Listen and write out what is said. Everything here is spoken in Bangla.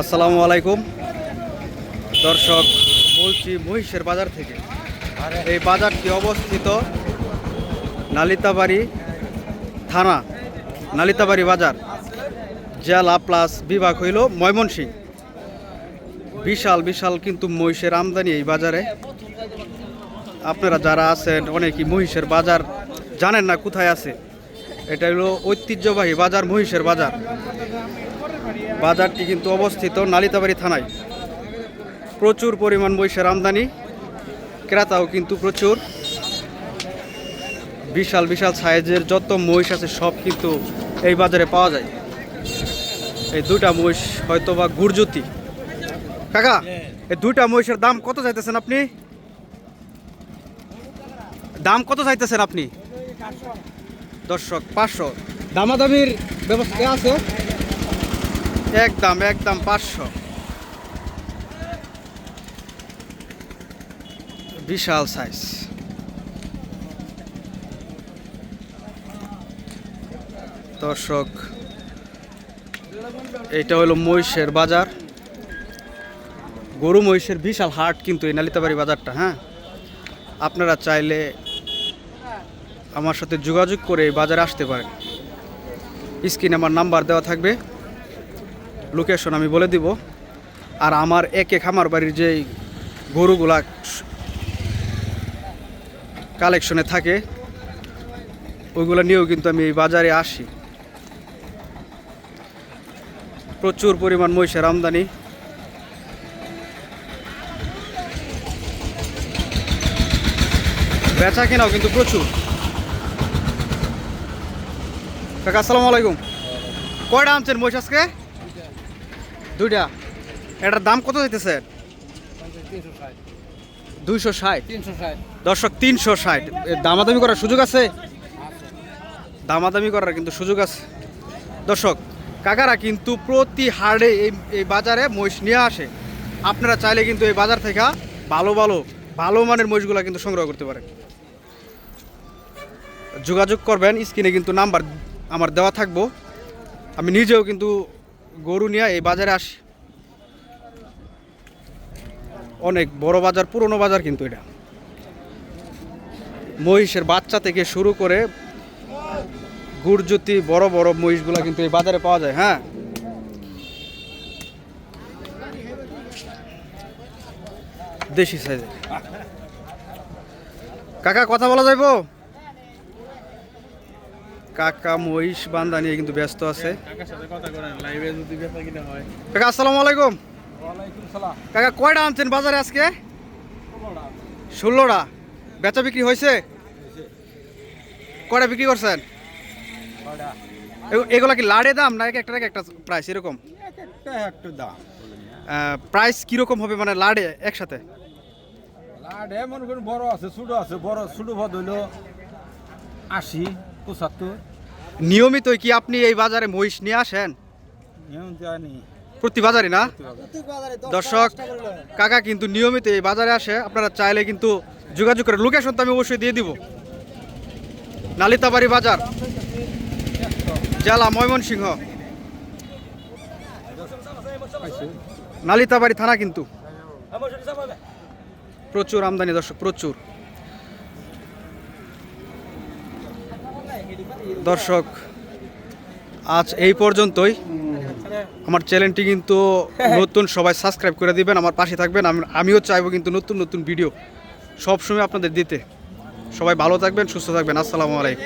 আসসালামু আলাইকুম। দর্শক, বলছি মহিষের বাজার থেকে। এই বাজারটি অবস্থিত নালিতাবাড়ি থানা, নালিতাবাড়ি বাজার। জেলা প্লাস বিভাগ হইল ময়মনসিং বিশাল বিশাল কিন্তু মহিষের আমদানি এই বাজারে। আপনারা যারা আছেন অনেকেই মহিষের বাজার জানেন না কোথায় আছে। এটা হলো ঐতিহ্যবাহী বাজার, মহিষের বাজার। বাজারটি কিন্তু অবস্থিত নালিতাবাড়ি থানায়। প্রচুর পরিমাণ মহিষের আমদানি, ক্রেতাও কিন্তু প্রচুর। বিশাল বিশাল সাইজের যত মহিষ আছে সব কিন্তু এই বাজারে পাওয়া যায়। এই দুইটা মহিষ হয়তো বা গুরজুতি কাকা, এই দুইটা মহিষের দাম কত চাইতেছেন আপনি? দাম কত চাইতেছেন আপনি? দর্শক, পাঁচশো। দামাদামির ব্যবস্থা আছে। একদম একদম, পাঁচশো। বিশাল সাইজ দর্শক, এইটা হলো মহিষের বাজার। গরু মহিষের বিশাল হাট কিন্তু এই নালিতাবাড়ি বাজারটা হ্যাঁ? আপনারা চাইলে আমার সাথে যোগাযোগ করে বাজারে আসতে পারেন। স্ক্রিনে আমার নাম্বার দেওয়া থাকবে। লোকেশন আমি বলে দিব। আর আমার একে খামার বাড়ির যে গরুগুলা কালেকশনে থাকে, ওইগুলো নিয়েও কিন্তু আমি এই বাজারে আসি। প্রচুর পরিমাণ মহিষের আমদানি। বেচা কেনাও কিন্তু প্রচুর। কাকা, আসসালামু আলাইকুম। কয়টা আনছেন মহিষ আজকে? দুইটা। এটার দাম কত দিতেছে দুইশো ষাট। দর্শক তিনশো ষাট। দামাদামি করার সুযোগ আছে? দামাদামি করার কিন্তু সুযোগ আছে। দর্শক কাকারা কিন্তু প্রতি হাড়ে এই এই বাজারে মহিষ নিয়ে আসে। আপনারা চাইলে কিন্তু এই বাজার থেকে ভালো ভালো ভালো মানের মহিষগুলো কিন্তু সংগ্রহ করতে পারেন। যোগাযোগ করবেন স্ক্রিনে কিন্তু নাম্বার আমার দেওয়া থাকব। আমি নিজেও কিন্তু গরু নিয়ে এই বাজারে আসি। অনেক বড় বাজার, পুরনো বাজার কিন্তু এটা। মহিষের বাচ্চা থেকে শুরু করে গুড়জুতি, বড় বড় মহিষগুলো কিন্তু এই বাজারে পাওয়া যায় হ্যাঁ? দেশি সাইজের। কাকা, কথা বলা যাইবো? কাকা মহিষ বান্দা নিয়ে কিন্তু ব্যস্ত আছে। কাকা আসসালামু আলাইকুম। কাকা কয়টা আনছেন বাজারে আজকে? ষোলোটা বেচা বিক্রি হয়েছে? কয়টা বিক্রি করছেন? এগু- এগুলা কি লাড়ে দাম না এক একটা এক একটা প্রাইস এরকম? একটা দাম প্রাইস কীরকম হবে মানে লাড়ে একসাথে? লাডে মনে করুন বড় আছে ছোট আছে বড় ছোট ভদ হইল আশি। পঁচাত্তর। নিয়মিত কি আপনি এই বাজারে মহিষ নিয়ে আসেন? প্রতি বাজারে না? দর্শক কাকা কিন্তু নিয়মিত এই বাজারে আসে আপনারা চাইলে কিন্তু যোগাযোগ করে লোকেশন তো আমি অবশ্যই দিয়ে দিব। নালিতাবাড়ি বাজার জেলা ময়মনসিংহ। নালিতাবাড়ি থানা কিন্তু। প্রচুর আমদানি দর্শক প্রচুর। দর্শক, আজ এই পর্যন্তই। আমার চ্যানেলটি কিন্তু নতুন, সবাই সাবস্ক্রাইব করে দিবেন, আমার পাশে থাকবেন। আমিও চাইব কিন্তু নতুন নতুন ভিডিও সবসময় আপনাদের দিতে। সবাই ভালো থাকবেন, সুস্থ থাকবেন। আসসালামু আলাইকুম।